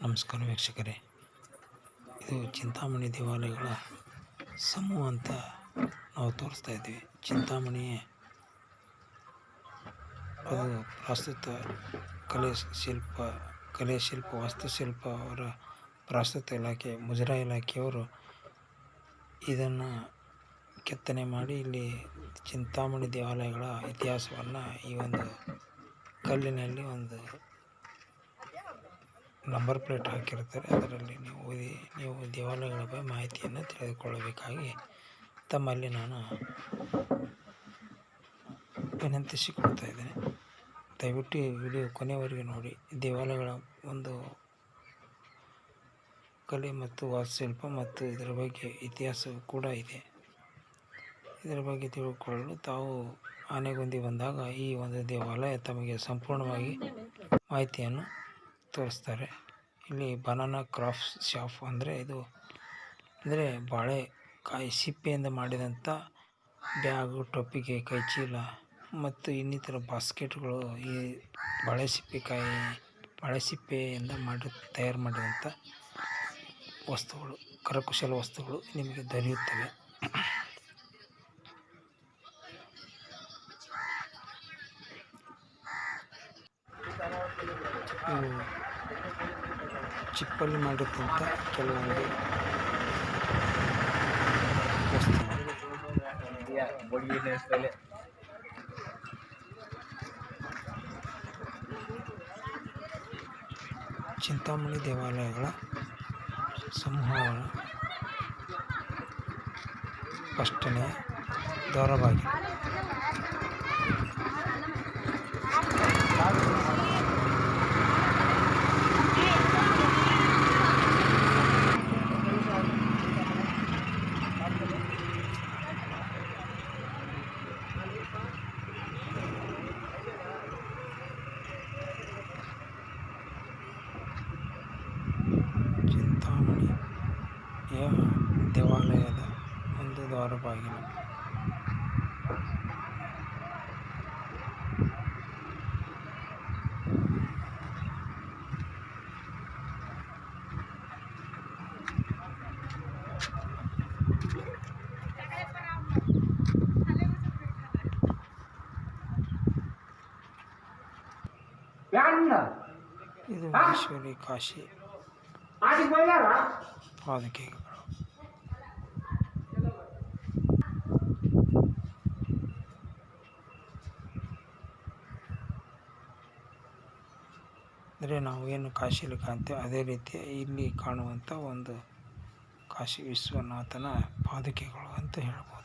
ನಮಸ್ಕಾರ ವೀಕ್ಷಕರೇ. ಇದು ಚಿಂತಾಮಣಿ ದೇವಾಲಯಗಳ ಸಮೂಹ ಅಂತ ನಾವು ತೋರಿಸ್ತಾ ಇದ್ದೀವಿ. ಚಿಂತಾಮಣಿ ಅದು ಪ್ರಸ್ತುತ ಕಲೆ ಶಿಲ್ಪ ಕಲೆ ಶಿಲ್ಪ ವಾಸ್ತುಶಿಲ್ಪ ಅವರ ಪ್ರಸ್ತುತ ಇಲಾಖೆ, ಮುಜರಾ ಇಲಾಖೆಯವರು ಇದನ್ನು ಕೆತ್ತನೆ ಮಾಡಿ ಇಲ್ಲಿ ಚಿಂತಾಮಣಿ ದೇವಾಲಯಗಳ ಇತಿಹಾಸವನ್ನು ಈ ಒಂದು ಕಲ್ಲಿನಲ್ಲಿ ಒಂದು ನಂಬರ್ ಪ್ಲೇಟ್ ಹಾಕಿರುತ್ತಾರೆ ಅದರಲ್ಲಿ ನೀವು ಓದಿ, ನೀವು ದೇವಾಲಯಗಳ ಬಗ್ಗೆ ಮಾಹಿತಿಯನ್ನು ತಿಳಿದುಕೊಳ್ಳಬೇಕಾಗಿ ತಮ್ಮಲ್ಲಿ ನಾನು ವಿನಂತಿಸಿಕೊಳ್ತಾ ಇದ್ದೇನೆ. ದಯವಿಟ್ಟು ಈ ವಿಡಿಯೋ ಕೊನೆಯವರೆಗೆ ನೋಡಿ. ದೇವಾಲಯಗಳ ಒಂದು ಕಲೆ ಮತ್ತು ವಾಸ್ತುಶಿಲ್ಪ ಮತ್ತು ಇದರ ಬಗ್ಗೆ ಇತಿಹಾಸ ಕೂಡ ಇದೆ. ಇದರ ಬಗ್ಗೆ ತಿಳಿದುಕೊಳ್ಳಲು ತಾವು ಆನೆಗೊಂದಿ ಬಂದಾಗ ಈ ಒಂದು ದೇವಾಲಯ ತಮಗೆ ಸಂಪೂರ್ಣವಾಗಿ ಮಾಹಿತಿಯನ್ನು ತೋರಿಸ್ತಾರೆ. ಇಲ್ಲಿ ಬನಾನಾ ಕ್ರಾಫ್ಟ್ಸ್ ಶಾಪ್ ಅಂದರೆ ಇದು ಅಂದರೆ ಬಾಳೆಕಾಯಿ ಸಿಪ್ಪೆಯಿಂದ ಮಾಡಿದಂಥ ಬ್ಯಾಗು ಟೊಪ್ಪಿಗೆ, ಕೈಚೀಲ ಮತ್ತು ಇನ್ನಿತರ ಬಾಸ್ಕೆಟ್ಗಳು ಈ ಬಾಳೆ ಸಿಪ್ಪೆಕಾಯಿ ಬಾಳೆ ಸಿಪ್ಪೆಯಿಂದ ಮಾಡಿ ತಯಾರು ಮಾಡಿದಂಥ ವಸ್ತುಗಳು, ಕರಕುಶಲ ವಸ್ತುಗಳು ನಿಮಗೆ ದೊರೆಯುತ್ತವೆ. ಚಿಪ್ಪಲ್ಲಿ ಮಾಡಿದಂಥ ಕೆಲವೊಂದು ಚಿಂತಾಮಣಿ ದೇವಾಲಯಗಳ ಸಮೂಹಗಳ ಸ್ಪಷ್ಟನೆಯ ದ್ವಾರವಾಗಿದೆ ಚಿಂತಾಮಣಿಯ ದೇವಾಲಯದ ಒಂದು ದ್ವಾರಬಾಗಿಲು ಇದು ಈಶ್ವರಿ ಕಾಶಿ ಪಾದುಕೆಗಳು ನಾವು ಏನು ಕಾಶಿಯಲ್ಲಿ ಕಾಣ್ತೇವೆ ಅದೇ ರೀತಿ ಇಲ್ಲಿ ಕಾಣುವಂಥ ಒಂದು ಕಾಶಿ ವಿಶ್ವನಾಥನ ಪಾದುಕೆಗಳು ಅಂತ ಹೇಳ್ಬೋದು.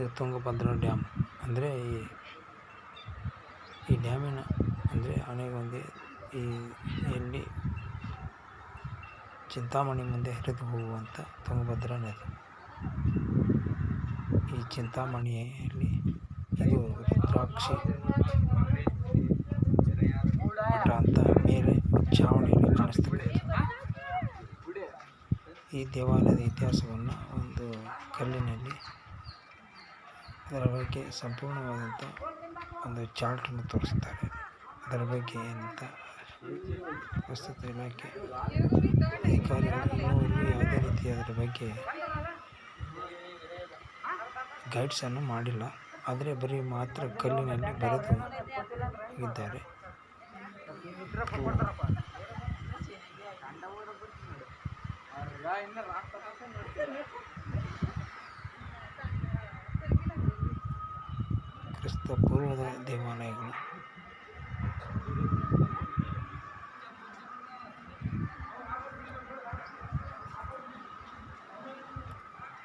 ಇದು ತುಂಗಭದ್ರಾ ಡ್ಯಾಮ್. ಅಂದರೆ ಈ ಈ ಡ್ಯಾಮಿನ, ಅಂದರೆ ಆನೆಗೊಂದಿ ಈ ಎಲ್ಲಿ ಚಿಂತಾಮಣಿ ಮುಂದೆ ಹರಿದು ಹೋಗುವಂಥ ತುಂಗಭದ್ರಾ ನದಿ. ಈ ಚಿಂತಾಮಣಿಯಲ್ಲಿ ಇದು ರುದ್ರಾಕ್ಷಿ ಅಂತ ಮೇಲೆ ಛಾವಣಿಯಲ್ಲಿ ಕಾಣಿಸ್ತದೆ. ಈ ದೇವಾಲಯದ ಇತಿಹಾಸವನ್ನು ಒಂದು ಕಲ್ಲಿನಲ್ಲಿ ಅದರ ಬಗ್ಗೆ ಸಂಪೂರ್ಣವಾದಂಥ ಒಂದು ಚಾರ್ಟನ್ನು ತೋರಿಸ್ತಾರೆ. ಅದರ ಬಗ್ಗೆ ಏನಂತ ಪ್ರಸ್ತುತ ಇಲಾಖೆ ಅಧಿಕಾರಿಗಳು ಯಾವುದೇ ರೀತಿ ಅದರ ಬಗ್ಗೆ ಗೈಡ್ಸನ್ನು ಮಾಡಿಲ್ಲ. ಆದರೆ ಬರೀ ಮಾತ್ರ ಕಲ್ಲಿನಲ್ಲಿ ಬರೆದು ಇದ್ದಾರೆ. ಕ್ರಿಸ್ತ ಪೂರ್ವದ ದೇವಾಲಯಗಳು.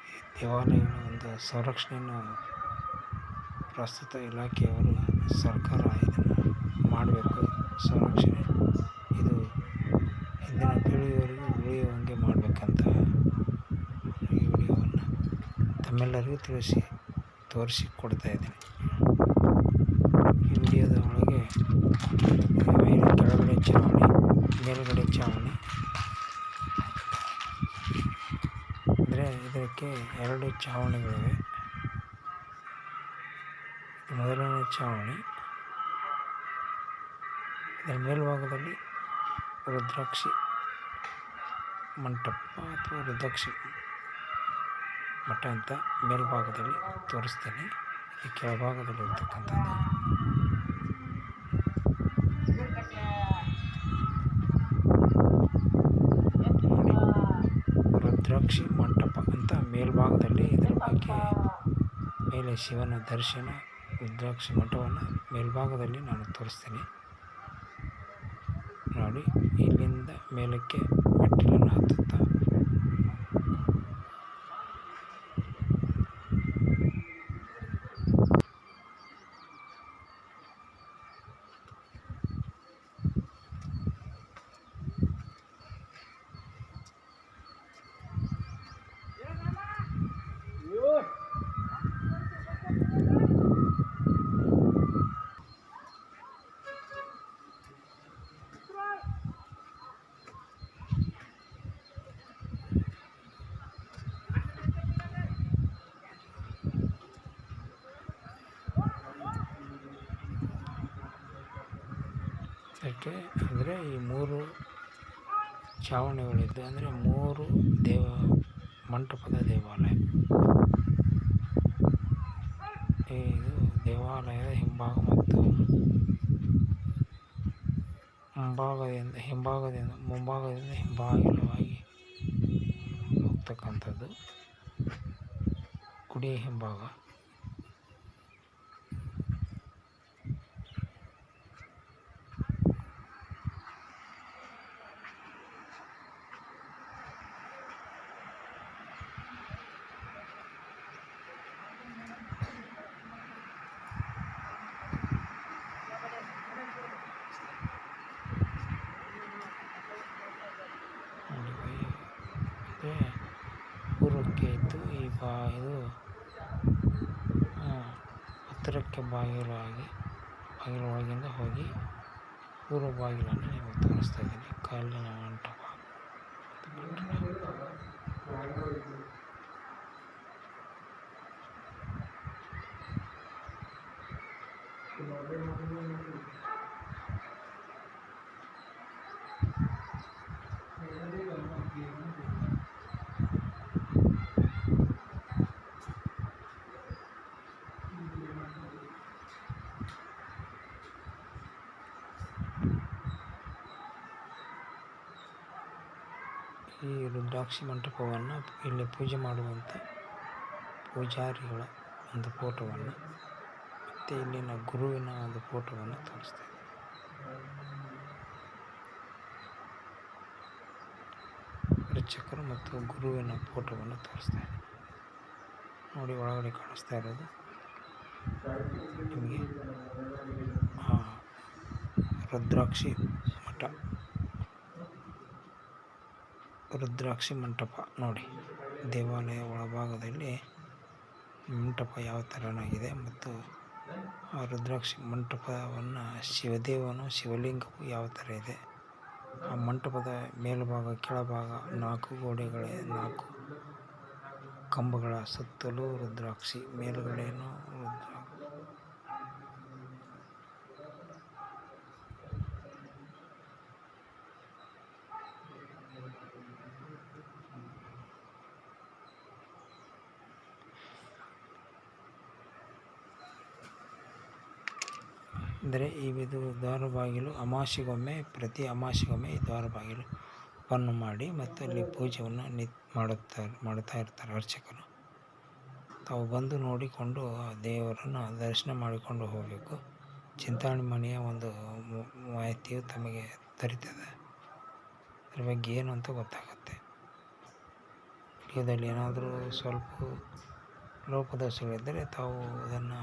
ಈ ದೇವಾಲಯಗಳ ಒಂದು ಸಂರಕ್ಷಣೆಯನ್ನು ಪ್ರಸ್ತುತ ಇಲಾಖೆಯವರು ಸರ್ಕಾರ ಇದನ್ನು ಮಾಡಬೇಕು, ಸಂರಕ್ಷಣೆ. ಇದು ಹಿಂದಿನ ಪೀಳಿಗೆಯವರೆಗೂ ಉಳಿಯುವಂಗೆ ಮಾಡಬೇಕಂತ ಈ ವಿಡಿಯೋವನ್ನು ತಮ್ಮೆಲ್ಲರಿಗೂ ತಿಳಿಸಿ, ತೋರಿಸಿ ಕೊಡ್ತಾ ಇದ್ದೀನಿ. ಈ ವಿಡಿಯೋದ ಒಳಗೆ ಮೇಲೆ ಕೆಳಗಡೆ ಚಾವಣಿ, ಮೇಲುಗಡೆ ಚಾವಣಿ? ಅಂದರೆ ಇದಕ್ಕೆ ಎರಡು ಚಾವಣಿಗಳಿವೆ. ಮೊದಲನೇ ಚಾವಣಿ. ಇದರ ಮೇಲ್ಭಾಗದಲ್ಲಿ ರುದ್ರಾಕ್ಷಿ ಮಂಟಪ ಅಥವಾ ರುದ್ರಾಕ್ಷಿ ಮಠ ಅಂತ ಮೇಲ್ಭಾಗದಲ್ಲಿ ತೋರಿಸ್ತೇನೆ. ಈ ಕೆಳಭಾಗದಲ್ಲಿ ಇರ್ತಕ್ಕಂಥದ್ದು ನೋಡಿ ರುದ್ರಾಕ್ಷಿ ಮಂಟಪ ಅಂತ ಮೇಲ್ಭಾಗದಲ್ಲಿ ಇದರ ಬಗ್ಗೆ ಮೇಲೆ ಶಿವನ ದರ್ಶನ, ರುದ್ರಾಕ್ಷಿ ಮಠವನ್ನು ಮೇಲ್ಭಾಗದಲ್ಲಿ ನಾನು ತೋರಿಸ್ತೀನಿ. ನೋಡಿ, ಇಲ್ಲಿಂದ ಮೇಲಕ್ಕೆ ಮೆಟ್ಟಿಲನ್ನು ಹತ್ತುತ್ತಾ ಇದಕ್ಕೆ ಅಂದರೆ ಈ ಮೂರು ಚಾವಣಿಗಳಿದ್ದು ಅಂದರೆ ಮೂರು ದೇವ, ಮಂಟಪದ ದೇವಾಲಯ. ಇದು ದೇವಾಲಯದ ಹಿಂಭಾಗ ಮತ್ತು ಮುಂಭಾಗದಿಂದ, ಹಿಂಭಾಗದಿಂದ, ಮುಂಭಾಗದಿಂದ ಹಿಂಭಾಗವಾಗಿ ಹೋಗ್ತಕ್ಕಂಥದ್ದು. ಗುಡಿಯ ಹಿಂಭಾಗ ನೋಡಿ ಅಂದರೆ ಪೂರ್ವಕ್ಕೆ ಇದ್ದು ಈ ಬಾ ಇದು ಬಾಗಿಲು ಬಾಗಿಲಾಗಿ ಬಾಗಿಲ ಒಳಗಿಂದ ಹೋಗಿ ಪೂರ್ವ ಬಾಗಿಲನ್ನು ನಿಮಗೆ ತೋರಿಸ್ತಾ ಇದ್ದೀನಿ. ಕಲ್ಲಿನ ಮಂಟಪ ಮತ್ತು ಕಟ್ಟಡ. ಈ ರುದ್ರಾಕ್ಷಿ ಮಂಟಪವನ್ನು ಇಲ್ಲಿ ಪೂಜೆ ಮಾಡುವಂಥ ಪೂಜಾರಿಗಳ ಒಂದು ಫೋಟೋವನ್ನು ಮತ್ತು ಇಲ್ಲಿನ ಗುರುವಿನ ಒಂದು ಫೋಟೋವನ್ನು ತೋರಿಸ್ತಾ ಇದ್ದೀನಿ. ಅರ್ಚಕರು ಮತ್ತು ಗುರುವಿನ ಫೋಟೋವನ್ನು ತೋರಿಸ್ತಾ ನೋಡಿ ಒಳಗಡೆ ಕಾಣಿಸ್ತಾ ಇರೋದು. ನಿಮಗೆ ರುದ್ರಾಕ್ಷಿ ಮಠ. ರುದ್ರಾಕ್ಷಿ ಮಂಟಪ ನೋಡಿ. ದೇವಾಲಯ ಒಳಭಾಗದಲ್ಲಿ ಮಂಟಪ ಯಾವ ಥರನಾಗಿದೆ ಮತ್ತು ಆ ರುದ್ರಾಕ್ಷಿ ಮಂಟಪವನ್ನು ಶಿವದೇವನು, ಶಿವಲಿಂಗವು ಯಾವ ಥರ ಇದೆ? ಆ ಮಂಟಪದ ಮೇಲ್ಭಾಗ, ಕೆಳಭಾಗ ನಾಲ್ಕು ಗೋಡೆಗಳ, ನಾಲ್ಕು ಕಂಬಗಳ ಸುತ್ತಲೂ ರುದ್ರಾಕ್ಷಿ ಮೇಲುಗಡೆಯೂ ರುದ್ರ ಅಂದರೆ ಈ ಇದು ಬಾಗಿಲು, ಅಮಾವಾಸ್ಯೆಗೊಮ್ಮೆ, ಪ್ರತಿ ಅಮಾವಾಸ್ಯೆಗೊಮ್ಮೆ ಈ ದ್ವಾರ ಬಾಗಿಲು ಓಪನ್ ಮಾಡಿ ಮತ್ತು ಅಲ್ಲಿ ಪೂಜೆಯನ್ನು ನಿ ಮಾಡುತ್ತಾ ಮಾಡುತ್ತಾ ಇರ್ತಾರೆ ಅರ್ಚಕರು. ತಾವು ಬಂದು ನೋಡಿಕೊಂಡು ಆ ದೇವರನ್ನು ದರ್ಶನ ಮಾಡಿಕೊಂಡು ಹೋಗಬೇಕು. ಚಿಂತಾಮಣಿ ಮನೆಯ ಒಂದು ಮಾಹಿತಿಯು ತಮಗೆ ದೊರೀತದೆ ಅದ್ರ ಬಗ್ಗೆ ಏನು ಅಂತ ಗೊತ್ತಾಗುತ್ತೆ. ವಿಡಿಯೋದಲ್ಲಿ ಏನಾದರೂ ಸ್ವಲ್ಪ ಲೋಪದೋಷಗಳಿದ್ದರೆ ತಾವು ಅದನ್ನು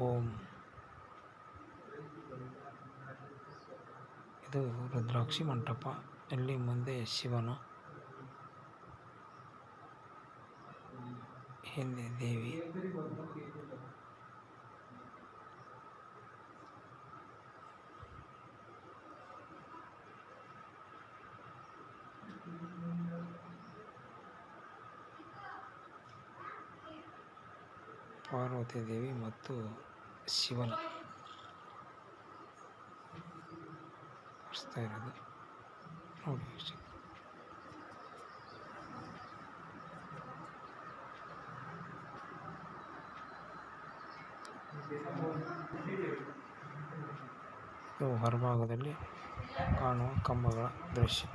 ಓಂ. ಇದು ರುದ್ರಾಕ್ಷಿ ಮಂಟಪ. ಇಲ್ಲಿ ಮುಂದೆ ಶಿವನು. ಹಿಂದೆ ದೇವಿ. ಪಾರ್ವತಿ ದೇವಿ ಮತ್ತು ಶಿವನ. ಇರೋದು. ನೋಡಿ ಹೊರಭಾಗದಲ್ಲಿ ಕಾಣುವ ಕಂಬಗಳ ದೃಶ್ಯ.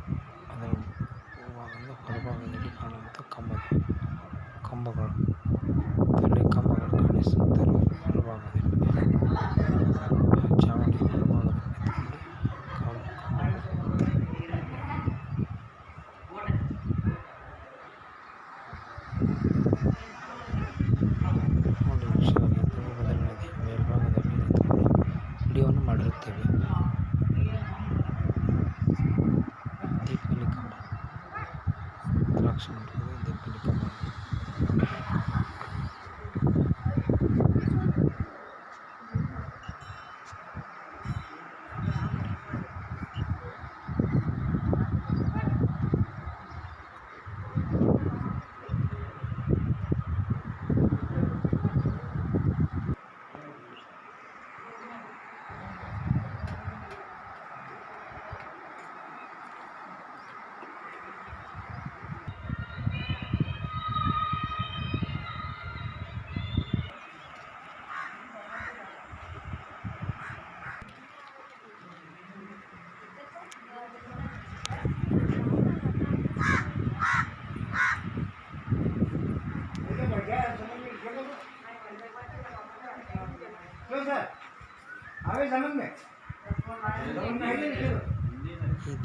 ಅದರ ಹೊರಭಾಗದಲ್ಲಿ ಕಾಣುವಂಥ ಕಂಬ ಕಂಬಗಳು. ಕಂಬಗಳು ಕಾಣಿಸುತ್ತವೆ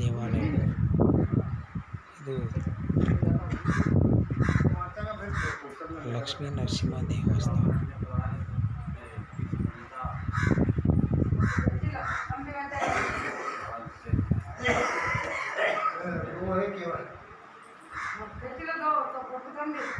ಈ ದೇವಾಲಯ ಇದು ಲಕ್ಷ್ಮೀ ನರಸಿಂಹ ದೇವಸ್ಥಾನ वो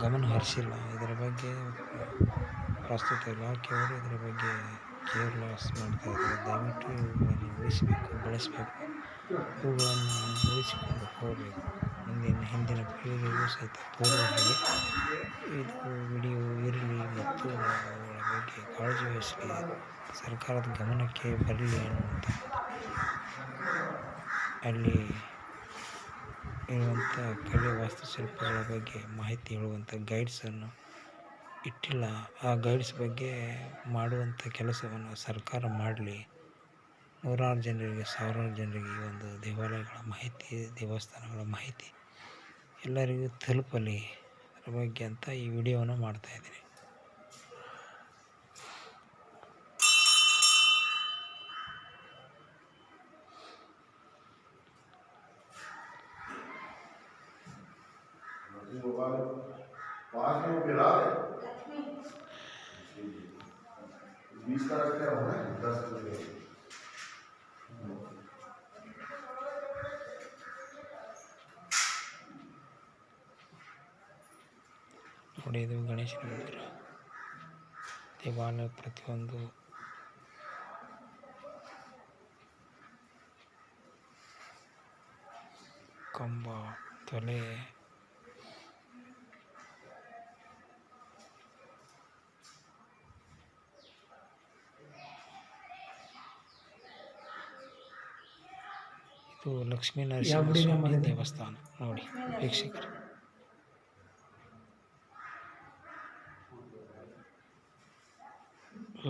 ಗಮನ ಹರಿಸಿಲ್ಲ ಇದರ ಬಗ್ಗೆ ಪ್ರಸ್ತುತ ಇಲಾಖೆಯವರು ಇದರ ಬಗ್ಗೆ ಕೇರ್ಲೆಸ್ ಮಾಡ್ತಾ ಇದ್ದಾರೆ. ದಯವಿಟ್ಟು ಇವುಗಳನ್ನು ಉಳಿಸಬೇಕು, ಬೆಳೆಸಬೇಕು. ಇವುಗಳನ್ನು ಉಳಿಸಿಕೊಂಡು ಹೋಗಬೇಕು. ಮುಂದಿನ, ಹಿಂದಿನ ಪೀಳಿಗೆಗೂ ಸಹಿತ ಪೂರ್ವವಾಗಿ ಇದು ವಿಡಿಯೋ ಇರಲಿ ಮತ್ತು ಅವುಗಳ ಬಗ್ಗೆ ಕಾಳಜಿ ವಹಿಸಲಿ. ಸರ್ಕಾರದ ಗಮನಕ್ಕೆ ಬರಲಿ ಅನ್ನುವಂಥ ಅಲ್ಲಿ ಇರುವಂಥ ಕಲೆ ವಾಸ್ತುಶಿಲ್ಪಗಳ ಬಗ್ಗೆ ಮಾಹಿತಿ ಹೇಳುವಂಥ ಗೈಡ್ಸನ್ನು ಇಟ್ಟಿಲ್ಲ. ಆ ಗೈಡ್ಸ್ ಬಗ್ಗೆ ಮಾಡುವಂಥ ಕೆಲಸವನ್ನು ಸರ್ಕಾರ ಮಾಡಲಿ. ನೂರಾರು ಜನರಿಗೆ, ಸಾವಿರಾರು ಜನರಿಗೆ ಒಂದು ದೇವಾಲಯಗಳ ಮಾಹಿತಿ, ದೇವಸ್ಥಾನಗಳ ಮಾಹಿತಿ ಎಲ್ಲರಿಗೂ ತಲುಪಲಿ. ಅದ್ರ ಬಗ್ಗೆ ಅಂತ ಈ ವಿಡಿಯೋವನ್ನು ಮಾಡ್ತಾಯಿದ್ದೀನಿ आपने वो पिला बीस का रखते हो ना दस रुपये ನೋಡಿ ಇದು ಗಣೇಶನ ಮಂದಿರ ದೇವಾಲಯ ಪ್ರತಿಯೊಂದು ಕಂಬ ತಲೆ ಇದು ಲಕ್ಷ್ಮೀ ನರಸಿಂಹಸ್ವಾಮಿ ದೇವಸ್ಥಾನ. ನೋಡಿ ವೀಕ್ಷಕರು.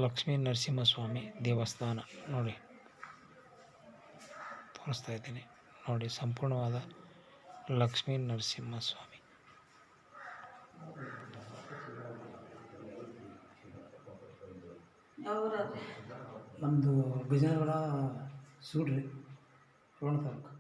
ಲಕ್ಷ್ಮೀ ನರಸಿಂಹಸ್ವಾಮಿ ದೇವಸ್ಥಾನ. ನೋಡಿ ತೋರಿಸ್ತಾ ಇದ್ದೀನಿ. ನೋಡಿ ಸಂಪೂರ್ಣವಾದ ಲಕ್ಷ್ಮೀ ನರಸಿಂಹಸ್ವಾಮಿ. ನಮ್ಮದು ಬಿಜನಗಡ ಸೂಡ್ರಿ ರೋಣ ತಾಲೂಕು